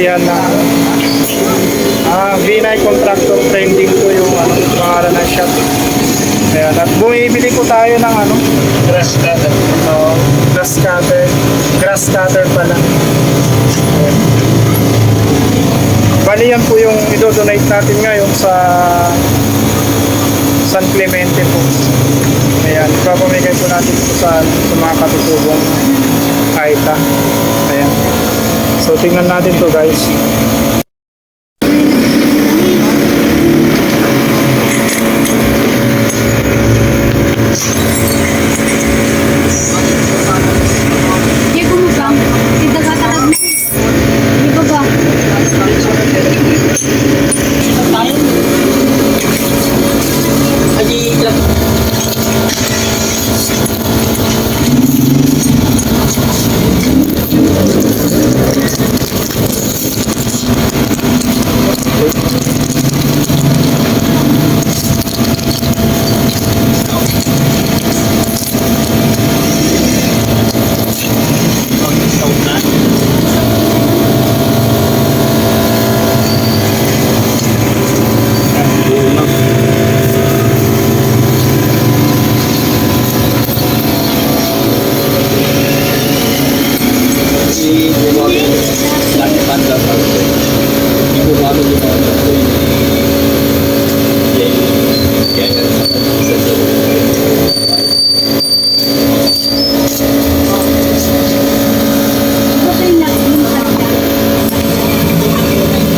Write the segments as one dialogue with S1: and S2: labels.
S1: bilihan na ah, Vinay Contractor Trending po yung ano, pangalan ng shop. Ayan, at bumibili po tayo ng ano, grass cutter. Oo, grass cutter. Grass cutter pala. Ayan. Bali yan po yung idodonate natin ngayon sa San Clemente po. Ayan, ipapamigay po natin po sa, sa mga katutubong Aita. Ayan. So, tingnan natin to guys.
S2: Hindi ko mukha. Hindi nagkakalag mo. Hindi ba ba?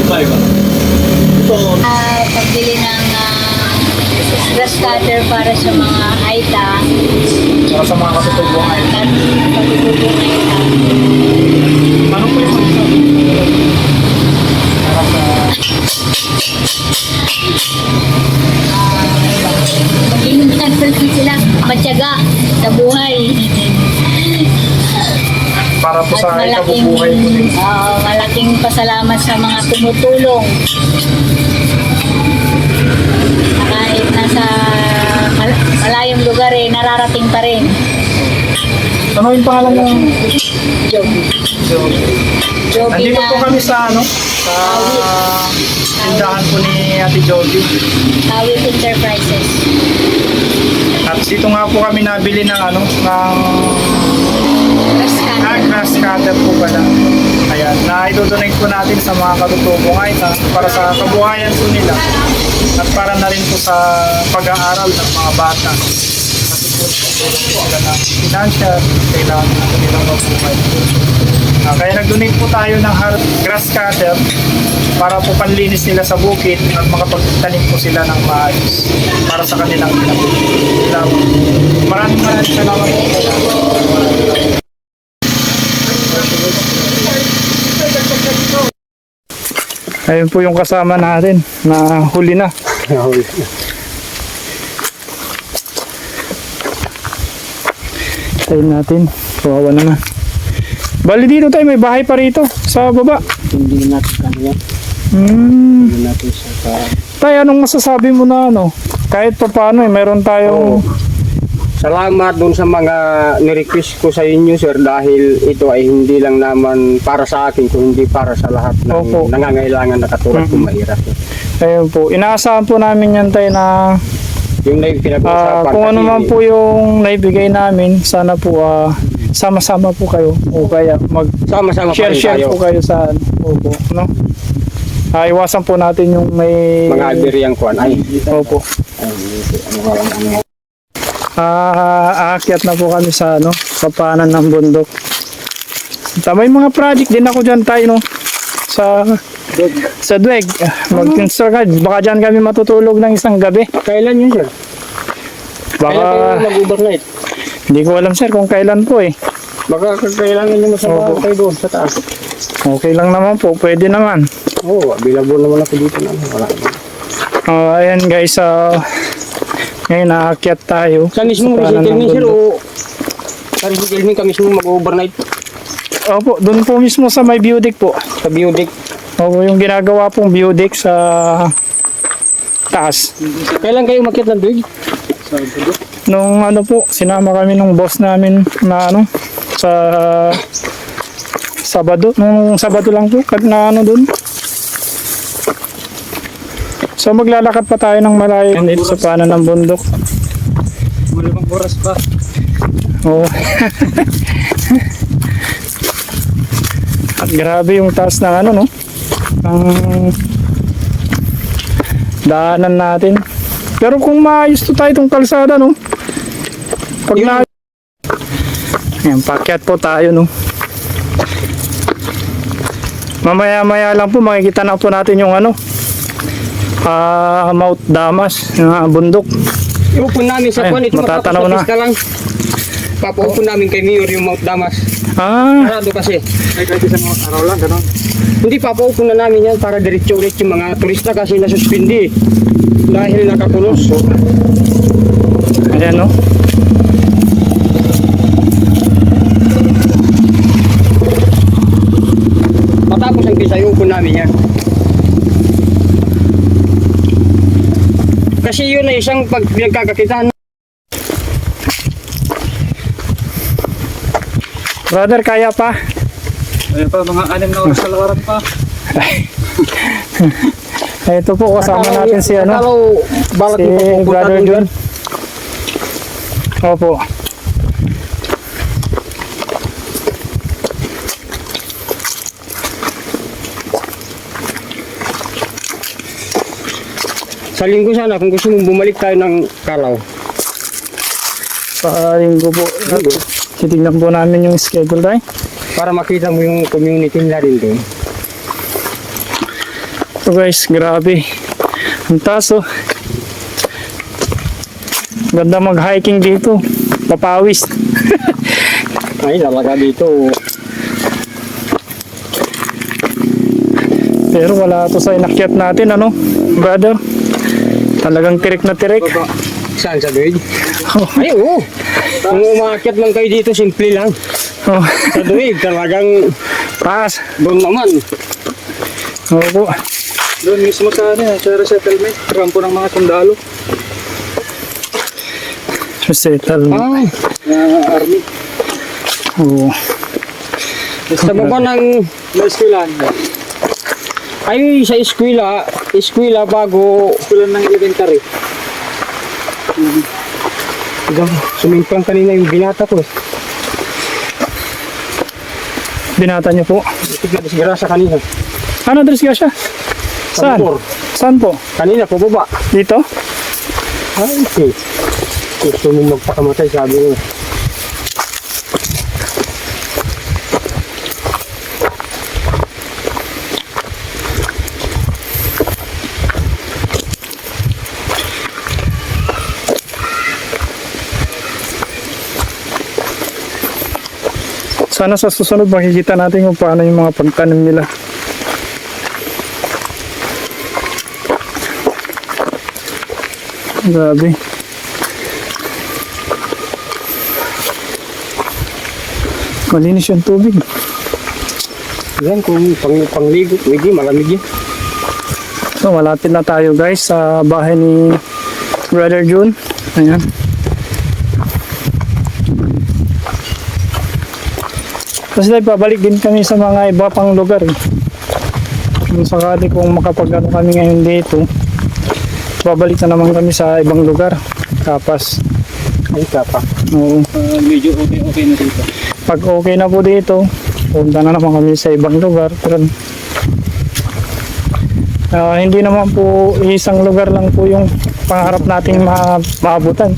S2: Ano kayo na? Ah, pagbili ng ah, grass cutter para sa mga aita.
S1: Para sa mga katutubong Aita.
S2: At pagtutubong aita.
S1: Ano po yung isa? Para sa...
S2: Maging nagsalsi sila matyaga sa buhay.
S1: Para po
S2: At
S1: sa
S2: malaking, ah, malaking pasalamat sa mga tumutulong. Kahit nasa mal- malayong lugar eh, nararating pa rin.
S1: Ano yung pangalan ng...
S2: Joby. Joby
S1: Nandito
S2: na
S1: po kami sa ano? Sa tindahan po ni Ate Joby.
S2: Tawid Enterprises.
S1: At dito nga po kami nabili ng ano, ng
S2: Grass cutter.
S1: po pala. Ayan, na idodonate po natin sa mga katutubong Aita para sa kabuhayan po nila at para na rin po sa pag-aaral ng mga bata. Kasi po, tutulong po financial, kailangan po nilang mabuhay. Ah, kaya nag-donate po tayo ng grass cutter para po panlinis nila sa bukid at makapagtanim po sila ng maayos para sa kanilang kinabukasan. Maraming maraming salamat po. Ayun po yung kasama natin na huli na. Tayo natin. Kawawa naman. Bali dito tayo, may bahay pa rito sa baba.
S3: Hindi natin kanya.
S1: Hmm.
S3: Hindi natin sa ka...
S1: Tay, anong masasabi mo na ano? Kahit pa paano eh, meron tayong...
S3: Salamat dun sa mga nirequest ko sa inyo sir dahil ito ay hindi lang naman para sa akin kundi para sa lahat ng
S1: Opo.
S3: nangangailangan na katulad kong mahirap.
S1: Ayun po, inaasahan po namin yan tay na
S3: Yung na yung pinag-uusapan
S1: kung ano man po yung naibigay namin, sana po ah, sama-sama po kayo o kaya mag
S3: sama-sama
S1: share share
S3: tayo.
S1: po kayo sa opo, no? Ah, iwasan po natin yung may
S3: Mga aberiyang kuan. Ay,
S1: Opo.
S3: ay, ano nga lang, ano.
S1: Ah, aakyat na po kami sa ano, kapanan ng bundok. Ta may mga project din ako diyan tayo no sa sa Dweg. Mag-construct baka diyan kami matutulog ng isang gabi.
S3: Kailan yun sir? Kailan kayo
S1: Baka
S3: mag-overnight?
S1: hindi ko alam sir kung kailan po eh.
S3: Baka kailangan nyo masamahan
S1: Opo.
S3: kayo doon sa taas.
S1: Okay lang naman po, pwede naman.
S3: Oo, oh, available naman ako dito na. Wala.
S1: Ah, ayan guys, ah ngayon aakyat tayo.
S3: Sa mismo
S1: ng
S3: resettlement sir o sa resettlement ka mismo mag-overnight
S1: Opo, doon po mismo sa may deck po.
S3: sa biodeck.
S1: Opo, yung ginagawa pong deck sa taas.
S3: Kailan kayo makit ng duig?
S1: Nung ano po, sinama kami nung boss namin na ano, sa Sabado, nung Sabado lang po, kag na ano dun. So maglalakad pa tayo ng malayo dito sa paanan ng bundok.
S3: Malamang oras pa.
S1: Oo. At grabe yung taas ng ano no. Ang daanan natin. Pero kung maayos to tayo itong kalsada no. Pag na Ayan, pakyat po tayo no. Mamaya-maya lang po makikita na po natin yung ano. Ah, Mount Damas, na bundok.
S3: Iupon namin sa
S1: Ay,
S3: kwan. Ito
S1: matatanaw na.
S3: na lang. Papaupon namin kay Mayor yung Mount Damas.
S1: Ah,
S3: Sarado kasi.
S1: ay kahit isang araw lang, ganun.
S3: Hindi papaupon na namin yan para diretso ulit yung mga turista kasi nasuspindi. Dahil nakakulos.
S1: Ayan no.
S3: Matapos ang kisa, iupon namin yan. Kasi yun ay isang pag pinagkakakitaan.
S1: Brother, kaya pa?
S3: Ay pa, mga anim na oras sa lawaran pa.
S1: Ito po, kasama natin si ano,
S3: balat
S1: si Brother John. Opo.
S3: Sa linggo sana, kung gusto mong bumalik tayo ng Kalaw.
S1: Sa linggo po. Titignan po namin yung schedule tayo.
S3: Para makita mo yung community nila rin doon.
S1: So guys, grabe. Ang taas oh. Ganda mag-hiking dito. Papawis.
S3: Ay, talaga dito.
S1: Pero wala to sa inakyat natin, ano, brother? Talagang tirik na tirik.
S3: Saan sa Duig?
S1: Oh,
S3: Ay, oo. Kung umakyat lang kayo dito, simple lang.
S1: oh,
S3: Sa Duig, talagang
S1: taas.
S3: doon naman.
S1: Opo.
S3: Doon mismo sa ano, sa resettlement, rampo ng mga sundalo.
S1: Resettlement.
S3: Ah, army.
S1: Oo.
S3: Sa baba ng
S4: Na-eskwelahan mo.
S3: ay sa eskwela, eskwela bago
S4: Eskwelahan ng elementary.
S3: sumimplang kanina yung binata ko. eh.
S1: Binata niyo po.
S3: Disgrasya kanina.
S1: Ano, siya? Saan? Saan po?
S3: Kanina po baba.
S1: Dito?
S3: Ay, okay. Gusto mo magpakamatay, sabi mo.
S1: Sana sa susunod makikita natin kung paano yung mga pagtanim nila. Grabe. Malinis yung tubig.
S3: Yan, kung pang, pangligo, pwede, malamig yan.
S1: So malapit na tayo guys sa bahay ni Brother June. Ayan. Kasi tayo pabalik din kami sa mga iba pang lugar. Eh. Kung sakali kung makapag ano kami ngayon dito, babalik na naman kami sa ibang lugar. Kapas.
S3: Ay, kapa.
S1: Oo.
S4: Uh, medyo okay, okay na dito.
S1: Pag okay na po dito, punta na naman kami sa ibang lugar. Pero ah, hindi naman po isang lugar lang po yung pangarap nating ma maabutan.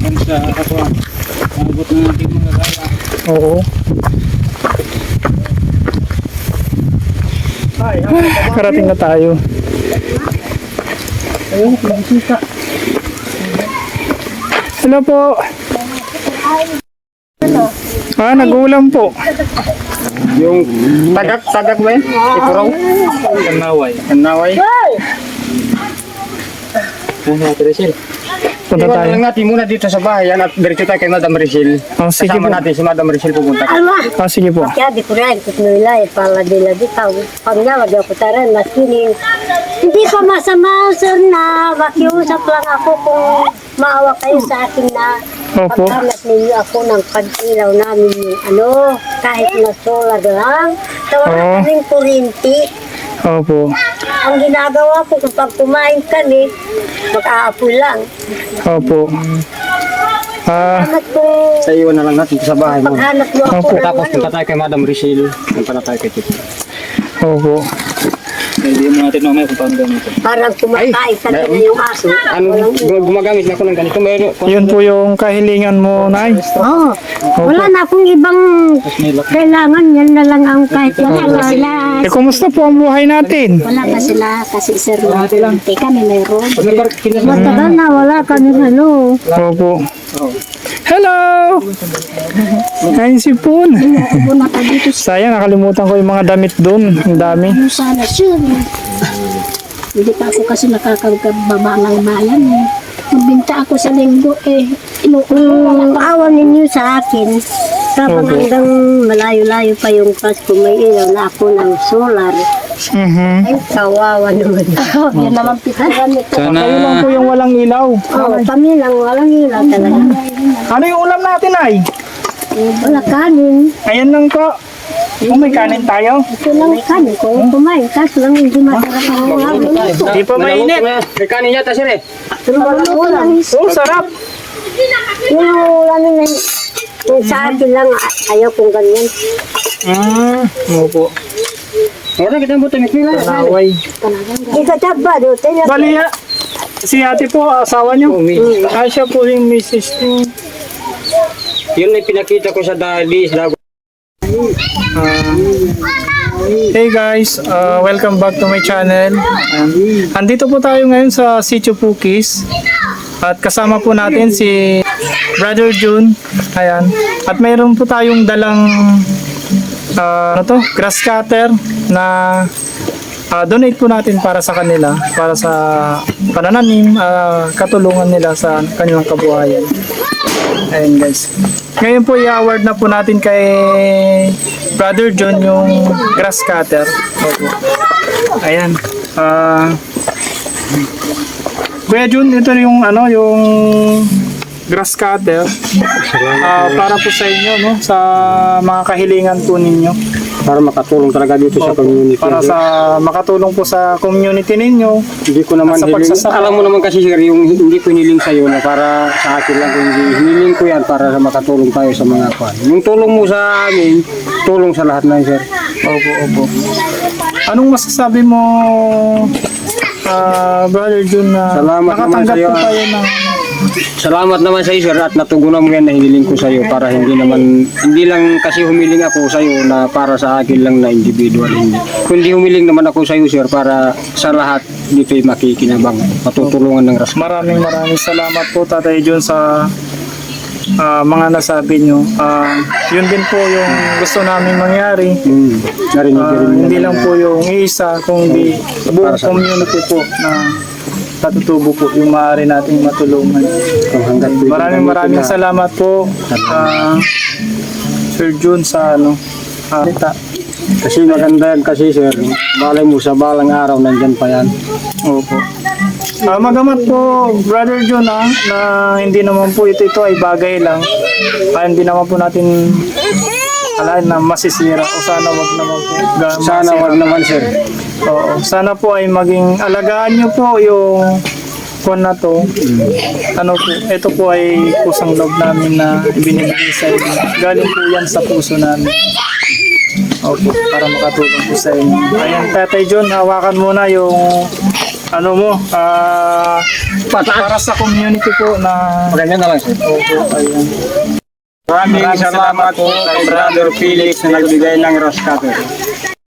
S4: Hanggang sa ako, maabot na natin mga gala.
S1: Oo. Karating na tayo. Hello po. Ah, nag-ulam po.
S3: Yung tagak, tagak ba yun? Ikuraw?
S4: Kanaway.
S3: Kanaway?
S4: Ano, Teresel?
S1: Punta
S3: Iwan
S1: tayo.
S3: lang natin muna dito sa bahay yan at diretso tayo kay Madam Rachel.
S1: Oh, sige
S3: Kasama
S1: po.
S3: natin si Madam Rachel pupunta.
S2: Alma,
S1: Ah, sige po.
S2: kaya di ko rin, kut nila, pala dila di tao. Pamnya, wag ako taran, maskining. Hindi pa masama, sir, na makiusap lang ako kung maawa kayo sa akin na
S1: Opo.
S5: Paghanap ninyo ako ng pag-ilaw namin yung ano, kahit na solar lang. Tawag
S1: Oo.
S5: kaming kurinti.
S1: Opo.
S5: Ang ginagawa ko kapag kumain kami, mag-aapoy lang.
S1: Opo. Ah,
S5: ko,
S3: Sa iwan na lang natin sa bahay mo.
S5: paghanap mo ako
S1: Opo.
S5: ng
S3: Tapos
S5: ano,
S3: punta tayo kay Madam Rachel. Punta na tayo kay Tito.
S1: opo.
S4: Hindi mo natin mamaya kung paano gamitin.
S5: parang kumakain talaga yung aso.
S3: Ano, gum- gumagamit na ako ng ganito. Meron,
S1: Yun po yung kahilingan mo, Nay.
S5: Oo. Wala na akong ibang
S4: Tapos may lock.
S5: kailangan. Yan na lang ang kahit wala na sila.
S1: Eh, kumusta po ang buhay natin?
S5: Wala pa sila kasi sir, hindi kami mayroon. Matagal na wala kami ano.
S1: Opo. Hello! Ayun si Poon. Sayang, nakalimutan ko yung mga damit doon. Ang dami.
S5: sana sir. Hindi pa ako kasi nakakagbaba ng bayan eh. Magbinta ako sa linggo eh. Inuulang awa ninyo sa akin. Tapos
S1: Opo.
S5: hanggang malayo-layo pa yung Pasko, may ilaw na ako ng solar.
S1: Mhm.
S5: Ay, kawawa naman. Yan naman pitaran nito.
S4: Sana,
S1: Kayo lang po yung walang ilaw.
S5: Oh, kami lang, walang ilaw talaga.
S1: Ano yung ulam natin, ay?
S5: Wala kanin.
S1: Ayan lang po. Kung may kanin tayo.
S5: Ito lang kanin ko. Kumain, kaso lang hindi masarap ang mga nito.
S1: Di pa mainit.
S3: May kanin yata sir eh.
S5: Pero wala ulam.
S1: Oo, sarap.
S5: Yung ulam na yung sa akin lang, ayaw kong ganyan.
S1: Mm, opo.
S3: Wala kita mo tumik nila.
S1: Naway.
S5: Ikataba, doon. Tingnan
S1: Bali, ah, si ate po, asawa niyo. Ah, siya po yung misis niyo.
S3: Yun ay pinakita ko sa daddy. Sa
S1: Hey guys, uh, welcome back to my channel. Andito po tayo ngayon sa Sitio Pukis. At kasama po natin si Brother June. Ayan. At mayroon po tayong dalang uh, ano to? grass cutter na uh, donate po natin para sa kanila. Para sa panananim, uh, katulungan nila sa kanilang kabuhayan. Ayan guys. Ngayon po i-award na po natin kay Brother John yung grass cutter. Opo. Ayan. Ah Kuya Jun, ito yung ano, yung grass cutter. Ah, para po sa inyo, no? Sa mga kahilingan po ninyo.
S3: para makatulong talaga dito sa
S1: Opo.
S3: community.
S1: Para sa makatulong po sa community ninyo.
S3: Hindi ko naman
S1: Sa
S3: hiling.
S1: pagsasaka.
S3: Alam mo naman kasi sir, yung hindi ko hiniling sa iyo na para sa akin lang hindi hiniling ko yan para makatulong tayo sa mga kwan. Yung tulong mo sa amin, tulong sa lahat na sir.
S1: Opo, opo. Anong masasabi mo, ah, Brother Jun, na
S3: Salamat naman
S1: nakatanggap
S3: sa'yo,
S1: po
S3: ah.
S1: tayo ng
S3: Salamat naman sa iyo sir at natugunan mo yan na hiniling ko sa iyo para hindi naman hindi lang kasi humiling ako sa iyo na para sa akin lang na individual hindi. Kundi humiling naman ako sa iyo sir para sa lahat dito'y makikinabang matutulungan ng ras.
S1: Maraming maraming salamat po Tatay John sa ah, mga nasabi nyo. Ah, yun din po yung gusto namin mangyari.
S3: Hmm. Narinig rin
S1: hindi lang po yung isa, kundi buong community po na katutubo po yung maaari nating matulungan. Maraming maraming salamat po ah, Sir Jun sa ano. ah, ta-
S3: Kasi maganda yan kasi sir, balay mo sa balang araw nandyan pa yan.
S1: Opo. Ah, magamat po, Brother Jun, ah, na hindi naman po ito, ito ay bagay lang. Ah, hindi naman po natin alain na masisira o sana wag naman po. ga-
S3: Sana
S1: masira.
S3: wag naman sir.
S1: Oo, sana po ay maging alagaan nyo po yung kon na to. Ano po, ito po ay pusang loob namin na ibinibigay sa inyo. Galing po yan sa puso namin. Opo, para makatulong po sa inyo. Ayan, Tatay John, hawakan mo na yung ano mo, ah, para sa community po na
S3: Maganda na lang sir.
S1: Opo, ayan.
S3: Maraming salamat po kay Brother Felix na nagbigay ng rose cutter.